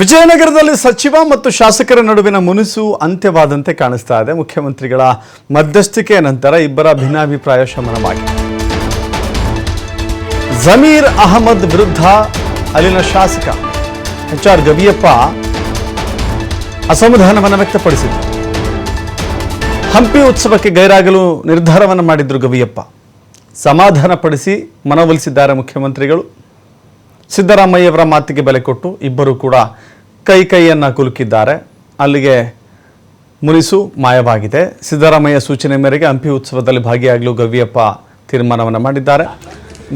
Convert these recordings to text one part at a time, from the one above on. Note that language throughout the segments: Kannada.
ವಿಜಯನಗರದಲ್ಲಿ ಸಚಿವ ಮತ್ತು ಶಾಸಕರ ನಡುವಿನ ಮುನಿಸು ಅಂತ್ಯವಾದಂತೆ ಕಾಣಿಸ್ತಾ ಇದೆ. ಮುಖ್ಯಮಂತ್ರಿಗಳ ಮಧ್ಯಸ್ಥಿಕೆಯ ನಂತರ ಇಬ್ಬರ ಭಿನ್ನಾಭಿಪ್ರಾಯ ಶಮನವಾಗಿದೆ. ಜಮೀರ್ ಅಹಮದ್ ವಿರುದ್ಧ ಅಲ್ಲಿನ ಶಾಸಕ ಎಚ್ ಆರ್ ಗವಿಯಪ್ಪ ಅಸಮಾಧಾನವನ್ನು ವ್ಯಕ್ತಪಡಿಸಿದರು. ಹಂಪಿ ಉತ್ಸವಕ್ಕೆ ಗೈರಾಗಲು ನಿರ್ಧಾರವನ್ನು ಮಾಡಿದ್ರು ಗವಿಯಪ್ಪ. ಸಮಾಧಾನಪಡಿಸಿ ಮನವೊಲಿಸಿದ್ದಾರೆ ಮುಖ್ಯಮಂತ್ರಿಗಳು. ಸಿದ್ದರಾಮಯ್ಯವರ ಮಾತಿಗೆ ಬೆಲೆ ಕೊಟ್ಟು ಇಬ್ಬರು ಕೂಡ ಕೈ ಕೈಯನ್ನು ಕುಲುಕಿದ್ದಾರೆ. ಅಲ್ಲಿಗೆ ಮುನಿಸು ಮಾಯವಾಗಿದೆ. ಸಿದ್ದರಾಮಯ್ಯ ಸೂಚನೆ ಮೇರೆಗೆ ಹಂಪಿ ಉತ್ಸವದಲ್ಲಿ ಭಾಗಿಯಾಗಲು ಗವಿಯಪ್ಪ ತೀರ್ಮಾನವನ್ನು ಮಾಡಿದ್ದಾರೆ.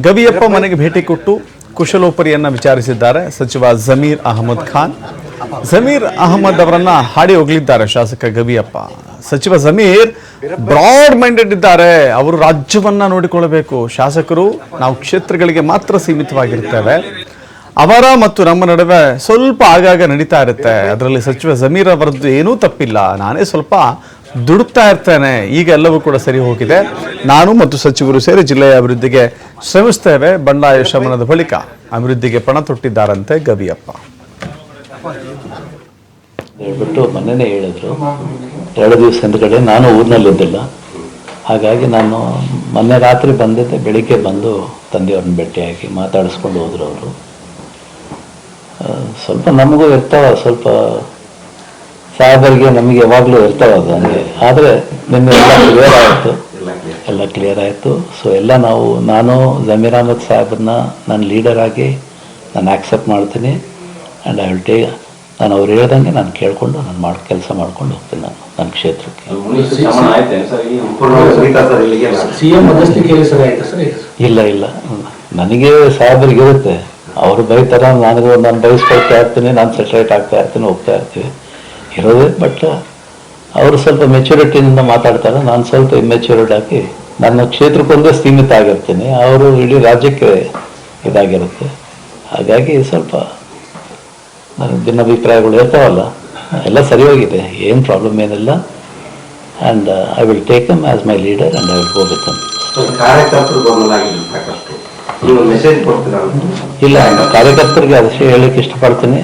ಗವಿಯಪ್ಪ ಮನೆಗೆ ಭೇಟಿ ಕೊಟ್ಟು ಕುಶಲೋಪರಿಯನ್ನು ವಿಚಾರಿಸಿದ್ದಾರೆ. ಸಚಿವ ಜಮೀರ್ ಅಹಮದ್ ಖಾನ್. ಜಮೀರ್ ಅಹಮದ್ ಅವರನ್ನ ಹಾಡಿ ಹೋಗಲಿದ್ದಾರೆ ಶಾಸಕ ಗವಿಯಪ್ಪ. ಸಚಿವ ಜಮೀರ್ ಬ್ರಾಡ್ ಮೈಂಡೆಡ್ ಇದ್ದಾರೆ. ಅವರು ರಾಜ್ಯವನ್ನ ನೋಡಿಕೊಳ್ಳಬೇಕು. ಶಾಸಕರು ನಾವು ಕ್ಷೇತ್ರಗಳಿಗೆ ಮಾತ್ರ ಸೀಮಿತವಾಗಿರ್ತೇವೆ. ಅವರ ಮತ್ತು ನಮ್ಮ ನಡುವೆ ಸ್ವಲ್ಪ ಆಗಾಗ ನಡೀತಾ ಇರುತ್ತೆ. ಅದರಲ್ಲಿ ಸಚಿವ ಜಮೀರ್ ಅವರದ್ದು ಏನೂ ತಪ್ಪಿಲ್ಲ. ನಾನೇ ಸ್ವಲ್ಪ ದುಡುಕ್ತಾ ಇರ್ತೇನೆ. ಈಗ ಎಲ್ಲವೂ ಕೂಡ ಸರಿ ಹೋಗಿದೆ. ನಾನು ಮತ್ತು ಸಚಿವರು ಸೇರಿ ಜಿಲ್ಲೆಯ ಅಭಿವೃದ್ಧಿಗೆ ಶ್ರಮಿಸ್ತೇವೆ. ಬಂಡಾಯ ಶಮನದ ಬಳಿಕ ಅಭಿವೃದ್ಧಿಗೆ ಪಣ ತೊಟ್ಟಿದ್ದಾರಂತೆ ಗವಿಯಪ್ಪ. ಹೇಳ್ಬಿಟ್ಟು ಮೊನ್ನೆನೇ ಹೇಳಿದ್ರು. ಎರಡು ದಿವಸ ಹಿಂದ್ಗಡೆ ನಾನು ಊರಿನಲ್ಲಿದ್ದಿಲ್ಲ. ಹಾಗಾಗಿ ನಾನು ಮೊನ್ನೆ ರಾತ್ರಿ ಬಂದಿದ್ದೆ. ಬೆಳಿಗ್ಗೆ ಬಂದು ತಂದೆಯವ್ರನ್ನ ಭೇಟಿಯಾಗಿ ಮಾತಾಡಿಸ್ಕೊಂಡು ಹೋದ್ರು ಅವರು. ಸ್ವಲ್ಪ ನಮಗೂ ಇರ್ತಾವ ಸ್ವಲ್ಪ ಸಾಹೇಬರಿಗೆ ನಮಗೆ ಯಾವಾಗಲೂ ಇರ್ತಾವ ಅದು ಹಂಗೆ. ಆದರೆ ನಿಮಗೆ ಎಲ್ಲ ಕ್ಲಿಯರ್ ಆಯಿತು. ಎಲ್ಲ ಕ್ಲಿಯರ್ ಆಯಿತು. ಸೊ ಎಲ್ಲ ನಾವು ನಾನು ಜಮೀರ್ ಅಹಮದ್ ಸಾಹೇಬನ್ನ ನನ್ನ ಲೀಡರ್ ಆಗಿ ನಾನು ಆಕ್ಸೆಪ್ಟ್ ಮಾಡ್ತೀನಿ. ಆ್ಯಂಡ್ ಐ ವಿಲ್ ಟೇ ನಾನು ಅವ್ರು ಹೇಳ್ದಂಗೆ ನಾನು ಕೇಳಿಕೊಂಡು ನಾನು ಮಾಡಿ ಕೆಲಸ ಮಾಡ್ಕೊಂಡು ಹೋಗ್ತೀನಿ ನಾನು ನನ್ನ ಕ್ಷೇತ್ರಕ್ಕೆ. ಸಿಎಂ ಮಧ್ಯಸ್ಥಿಕೆಯಲ್ಲಿ ಸರಿ ಆಯ್ತಾ ಸರ್? ಇಲ್ಲ ಇಲ್ಲ. ನನಗೆ ಸಾಹೇಬರಿಗೆ ಇರುತ್ತೆ. ಅವರು ಬೈತಾರ, ನಾನು ನಾನು ಬಯಸ್ಕೊಳ್ತಾ ಇರ್ತೀನಿ, ನಾನು ಸೆಟ್ರೇಟ್ ಆಗ್ತಾ ಇರ್ತೀನಿ, ಹೋಗ್ತಾ ಇರ್ತೀವಿ. ಇರೋದೇ ಬಟ್ ಅವರು ಸ್ವಲ್ಪ ಮೆಚುರಿಟಿಯಿಂದ ಮಾತಾಡ್ತಾರೆ, ನಾನು ಸ್ವಲ್ಪ ಇಮ್ಮೆಚ್ಯೂರ್ಡ್ ಆಗಿ ನನ್ನ ಕ್ಷೇತ್ರಕ್ಕೊಂದೇ ಸೀಮಿತ ಆಗಿರ್ತೀನಿ, ಅವರು ಇಡೀ ರಾಜ್ಯಕ್ಕೆ ಇದಾಗಿರುತ್ತೆ. ಹಾಗಾಗಿ ಸ್ವಲ್ಪ ನನಗೆ ಭಿನ್ನಾಭಿಪ್ರಾಯಗಳು ಇರ್ತಾವಲ್ಲ ಎಲ್ಲ ಸರಿ ಹೋಗಿದೆ ಏನು ಪ್ರಾಬ್ಲಮ್ ಏನಿಲ್ಲ. And I will take em as my leader and I will go message ಇಲ್ಲ ಕಾರ್ಯಕರ್ತರಿಗೆ ಅದಷ್ಟೇ ಹೇಳಕ್ಕೆ ಇಷ್ಟಪಡ್ತೀನಿ.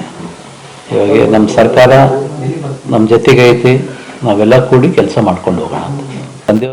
ಇವಾಗ ನಮ್ಮ ಸರ್ಕಾರ ನಮ್ಮ ಜೊತೆಗೈತಿ ಐತಿ ನಾವೆಲ್ಲ ಕೂಡಿ ಕೆಲಸ ಮಾಡ್ಕೊಂಡು ಹೋಗೋಣ ಅಂತ.